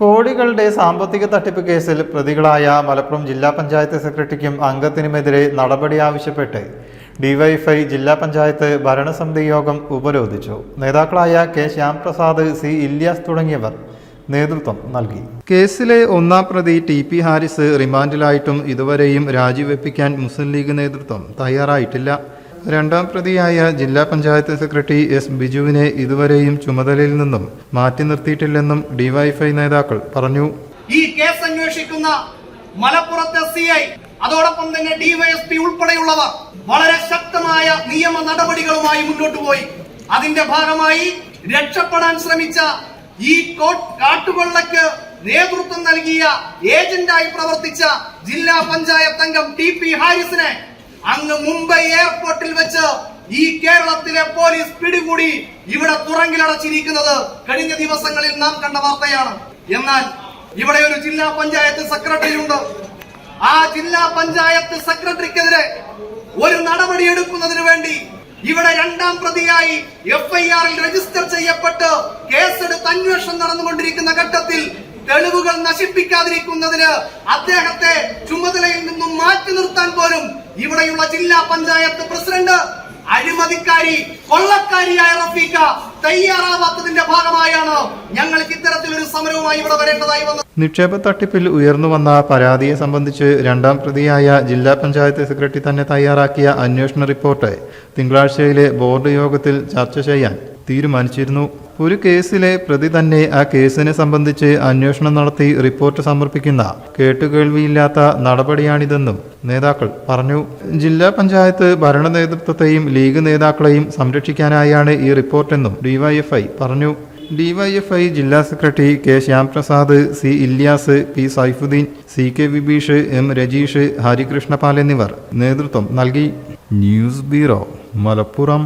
കോടികളുടെ സാമ്പത്തിക തട്ടിപ്പ് കേസിൽ പ്രതികളായ മലപ്പുറം ജില്ലാ പഞ്ചായത്ത് സെക്രട്ടറിക്കും അംഗത്തിനുമെതിരെ നടപടി ആവശ്യപ്പെട്ട് ഡിവൈഎഫ്ഐ ജില്ലാ പഞ്ചായത്ത് ഭരണസമിതി യോഗം ഉപരോധിച്ചു. നേതാക്കളായ കെ ശ്യാംപ്രസാദ് സി ഇല്യാസ് തുടങ്ങിയവർ നേതൃത്വം നൽകി. കേസിലെ ഒന്നാം പ്രതി ടി പി ഹാരിസ് റിമാൻഡിലായിട്ടും ഇതുവരെയും രാജിവെപ്പിക്കാൻ മുസ്ലിം ലീഗ് നേതൃത്വം തയ്യാറായിട്ടില്ല. രണ്ടാം പ്രതിയായ ജില്ലാ പഞ്ചായത്ത് സെക്രട്ടറി എസ് ബിജുവിനെ ഇതുവരെയും ചുമതലയിൽ നിന്നും മാറ്റി നിർത്തിയിട്ടില്ലെന്നും ഡിവൈഎഫ്ഐ നേതാക്കൾ പറഞ്ഞു. ഈ കേസ് അന്വേഷിക്കുന്ന മലപ്പുറത്തെ സി ഐ അതോടൊപ്പം തന്നെ ഡിവൈഎസ്പി ഉൾപ്പെടെയുള്ളവർ വളരെ ശക്തമായ നിയമ നടപടികളുമായി മുന്നോട്ട് പോയി. അതിന്റെ ഭാഗമായി രക്ഷപ്പെടാൻ ശ്രമിച്ച ഈ കാട്ടുകൊള്ളക്ക് നേതൃത്വം നൽകിയ ഏജന്റായി പ്രവർത്തിച്ച ജില്ലാ പഞ്ചായത്ത് അംഗം ടി പി ഹാരിസിനെ അങ്ങ് മുംബൈ എയർപോർട്ടിൽ വെച്ച് ഈ കേരളത്തിലെ പോലീസ് പിടികൂടി ഇവിടെ തുറങ്കിലടച്ചിരിക്കുന്നത് കഴിഞ്ഞ ദിവസങ്ങളിൽ നാം കണ്ട വാർത്തയാണ്. എന്നാൽ ഇവിടെ ഒരു ജില്ലാ പഞ്ചായത്ത് സെക്രട്ടറി ഉണ്ട് ആ ജില്ലാ പഞ്ചായത്ത് സെക്രട്ടറിക്കെതിരെ ഒരു നടപടി എടുക്കുന്നതിന് വേണ്ടി ഇവിടെ രണ്ടാം പ്രതിയായി എഫ്ഐആറിൽ രജിസ്റ്റർ ചെയ്യപ്പെട്ട് കേസെടുത്ത് അന്വേഷണം നടന്നുകൊണ്ടിരിക്കുന്ന ഘട്ടത്തിൽ തെളിവുകൾ നശിപ്പിക്കാതിരിക്കുന്നതിന് അദ്ദേഹത്തെ ചുമതലയിൽ നിന്നും മാറ്റി നിർത്താൻ പോലും ഇവിടെയുള്ള ജില്ലാ പഞ്ചായത്ത് പ്രസിഡന്റ് അഴിമതിക്കാരി കൊള്ളക്കാരിയായ റഫീഖ തയ്യാറാവാത്തതിന്റെ ഭാഗമായാണ് ഞങ്ങൾക്ക് ഇത്തരത്തിലൊരു സമരവുമായി ഇവിടെ വരേണ്ടതായി വന്നത്. നിക്ഷേപ തട്ടിപ്പിൽ ഉയർന്നു വന്ന പരാതിയെ സംബന്ധിച്ച് രണ്ടാം പ്രതിയായ ജില്ലാ പഞ്ചായത്ത് സെക്രട്ടറി തന്നെ തയ്യാറാക്കിയ അന്വേഷണ റിപ്പോർട്ട് തിങ്കളാഴ്ചയിലെ ബോർഡ് യോഗത്തിൽ ചർച്ച ചെയ്യാൻ തീരുമാനിച്ചിരുന്നു. ഒരു കേസിലെ പ്രതി തന്നെ ആ കേസിനെ സംബന്ധിച്ച് അന്വേഷണം നടത്തി റിപ്പോർട്ട് സമർപ്പിക്കുന്ന കേട്ടുകേൾവിയില്ലാത്ത നടപടിയാണിതെന്നും നേതാക്കൾ പറഞ്ഞു. ജില്ലാ പഞ്ചായത്ത് ഭരണ നേതൃത്വത്തെയും ലീഗ് നേതാക്കളെയും സംരക്ഷിക്കാനായാണ് ഈ റിപ്പോർട്ടെന്നും ഡിവൈഎഫ്ഐ പറഞ്ഞു. ഡിവൈഎഫ്ഐ ജില്ലാ secretary K Shyamprasad C Ilyas P Saifudheen C K Vibeesh M Rajeesh Harikrishnapal എന്നിവർ നേതൃത്വം നൽകി. News bureau Malappuram.